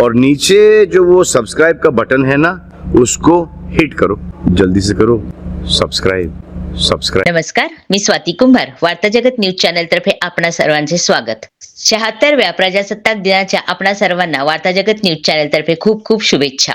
और नीचे जो वो सब्सक्राइब का बटन है ना, उसको हिट करो। जल्दी से करो। सब्सक्राइब सब्सक्राइब नमस्कार, मी स्वाती कुंभार, वार्ता जगत न्यूज़ चॅनल तर्फे आपणा सर्वांचे स्वागत. शहात्तरव्या प्रजासत्ताक दिनाच्या आपणा सर्वांना वार्ता जगत न्यूज़ चॅनल तर्फे खूप खूप शुभेच्छा.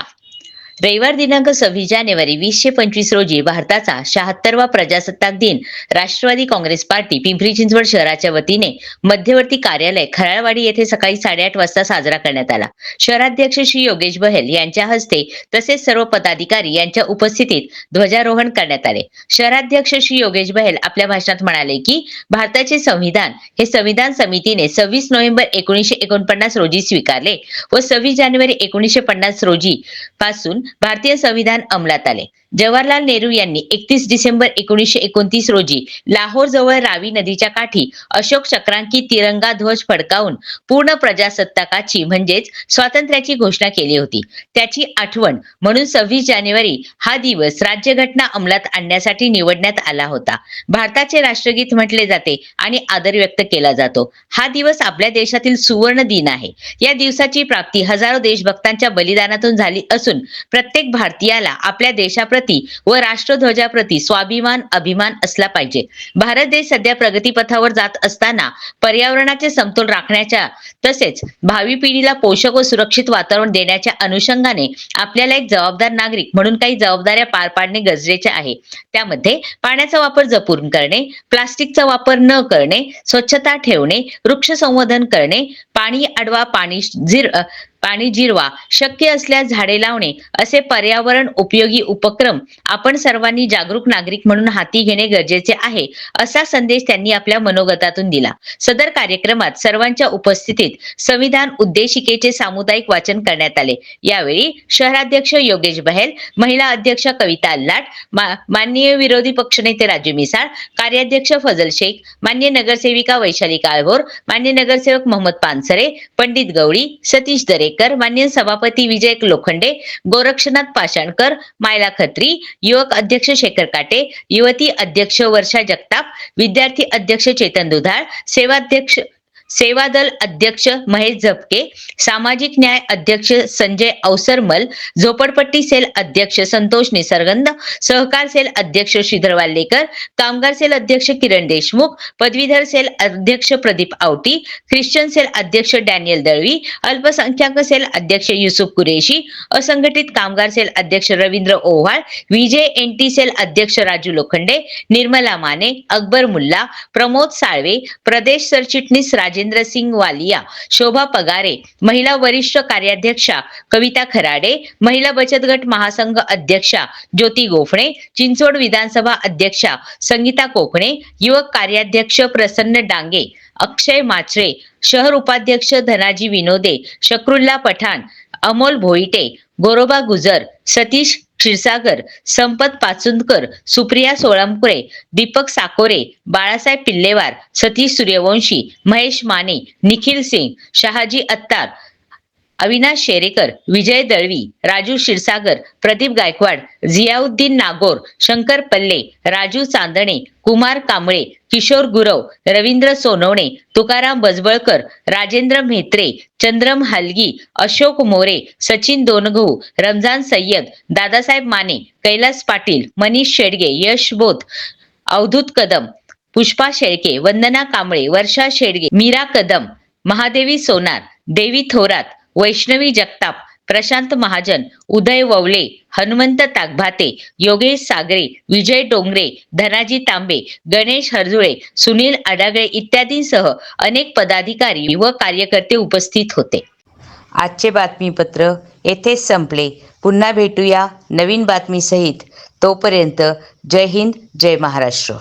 रविवार दिनांक सव्वीस जानेवारी वीसशे पंचवीस रोजी भारताचा शहात्तरवा प्रजासत्ताक दिन. राष्ट्रवादी काँग्रेस पार्टी पिंपरी चिंचवड शहराच्या वतीने मध्यवर्ती कार्यालय खराळवाडी येथे सकाळी साडेआठ वाजता साजरा करण्यात आला. शहराध्यक्ष श्री योगेश बहल यांच्या हस्ते तसेच सर्व पदाधिकारी यांच्या उपस्थितीत ध्वजारोहण करण्यात आले. शहराध्यक्ष श्री योगेश बहल आपल्या भाषणात म्हणाले की भारताचे संविधान हे संविधान समितीने सव्वीस नोव्हेंबर एकोणीसशे एकोणपन्नास रोजी स्वीकारले व सव्वीस जानेवारी एकोणीसशे पन्नास रोजी पासून भारतीय संविधान अंमलात आले. जवाहरलाल नेहरू यांनी एकतीस डिसेंबर एकोणीसशे एकोणतीस रोजी लाहोर जवळ रावी नदीच्या काठी अशोक चक्रांकी तिरंगा ध्वज फडकावून पूर्ण प्रजासत्ताकाची म्हणजेच स्वातंत्र्याची घोषणा केली होती. त्याची आठवण म्हणून सव्वीस जानेवारी हा दिवस राज्यघटना अंमलात आणण्यासाठी निवडण्यात आला होता. भारताचे राष्ट्रगीत म्हटले जाते आणि आदर व्यक्त केला जातो. हा दिवस आपल्या देशातील सुवर्ण दिन आहे. या दिवसाची प्राप्ती हजारो देशभक्तांच्या बलिदानातून झाली असून प्रत्येक भारतीयाला आपल्या देशाप्रती व राष्ट्रध्वजाप्रती स्वाभिमान अभिमान असला पाहिजे. भारत देश सध्या प्रगतीपथावर जात असताना पर्यावरणाचे समतोल राखण्याच्या तसेच भावी पिढीला पोषक व सुरक्षित वातावरण देण्याच्या अनुषंगाने आपल्याला एक जबाबदार नागरिक म्हणून काही जबाबदाऱ्या पार पाडणे गरजेचे आहे. त्यामध्ये पाण्याचा वापर जपून करणे प्लास्टिकचा वापर न करणे स्वच्छता ठेवणे वृक्ष संवर्धन करणे पाणी अडवा पाणी जिर पाणी जिरवा शक्य असल्यास झाडे लावणे असे पर्यावरण उपयोगी उपक्रम आपण सर्वांनी जागरूक नागरिक म्हणून हाती घेणे गरजेचे आहे असा संदेश त्यांनी आपल्या मनोगतातून दिला. सदर कार्यक्रमात सर्वांच्या उपस्थितीत संविधान उद्देशिकेचे सामुदायिक वाचन करण्यात आले. यावेळी शहराध्यक्ष योगेश बहेल महिला अध्यक्ष कविता अल्लाट मा- माननीय विरोधी पक्षनेते राजू मिसाळ कार्याध्यक्ष फजल शेख मान्य नगरसेविका वैशाली काळभोर मान्य नगरसेवक मोहम्मद पानसरे पंडित गवळी सतीश दरेकर मान्य सभापती विजय लोखंडे गोरक्षनाथ पाषाणकर मायला खत्री युवक अध्यक्ष शेखर काटे युवती अध्यक्ष वर्षा जगताप विद्यार्थी अध्यक्ष चेतन दुधाळ सेवाध्यक्ष सेवा दल अध्यक्ष महेश झपके सामाजिक न्याय अध्यक्ष संजय अवसरमल झोपडपट्टी सेल अध्यक्ष संतोष निसर्गंद सहकार सेल अध्यक्ष श्रीधर वाल्लेकर कामगार सेल अध्यक्ष किरण देशमुख पदवीधर सेल अध्यक्ष प्रदीप आवटी ख्रिश्चन सेल अध्यक्ष डॅनियल दळवी अल्पसंख्याक सेल अध्यक्ष युसुफ कुरेशी असंघटित कामगार सेल अध्यक्ष Ravindra Ovhal V J N T cell अध्यक्ष राजू लोखंडे निर्मला माने अकबर मुल्ला प्रमोद साळवे प्रदेश सरचिटणीस राज राजेंद्र सिंग वालिया शोभा पगारे महिला वरिष्ठ कार्याध्यक्षा कविता खराडे महिला बचत गट महासंघ अध्यक्षा ज्योती गोफणे चिंचवड विधानसभा अध्यक्षा संगीता कोकणे युवक कार्याध्यक्ष प्रसन्न डांगे अक्षय माचरे शहर उपाध्यक्ष धनाजी विनोदे शक्रुल्ला पठाण अमोल भोईटे गोरोबा गुजर सतीश क्षीरसागर संपत पाचुंदकर सुप्रिया सोळंकुरे दीपक साकोरे बाळासाहेब पिल्लेवार सतीश सूर्यवंशी महेश माने निखिल सिंग शहाजी अत्तार अविनाश शेरेकर विजय दळवी राजू क्षीरसागर प्रदीप गायकवाड जियाउद्दीन नागोर शंकर पल्ले राजू चांदणे कुमार कांबळे किशोर गुरव रवींद्र सोनवणे तुकाराम बजबळकर राजेंद्र म्हेत्रे चंद्रम हलगी अशोक मोरे सचिन दोनघऊ रमजान सय्यद दादासाहेब माने कैलास पाटील मनीष शेडगे यश बोध अवधूत कदम पुष्पा शेळके वंदना कांबळे वर्षा शेडगे मीरा कदम महादेवी सोनार देवी थोरात वैष्णवी जगताप प्रशांत महाजन उदय ववले हनुमंत ताकभाते योगेश सागरे विजय डोंगरे धनाजी तांबे गणेश हरजुळे सुनील अडागळे इत्यादींसह अनेक पदाधिकारी व कार्यकर्ते उपस्थित होते. आजचे बातमीपत्र येथेच संपले. पुन्हा भेटूया नवीन बातमीसहित. तोपर्यंत जय हिंद जय महाराष्ट्र.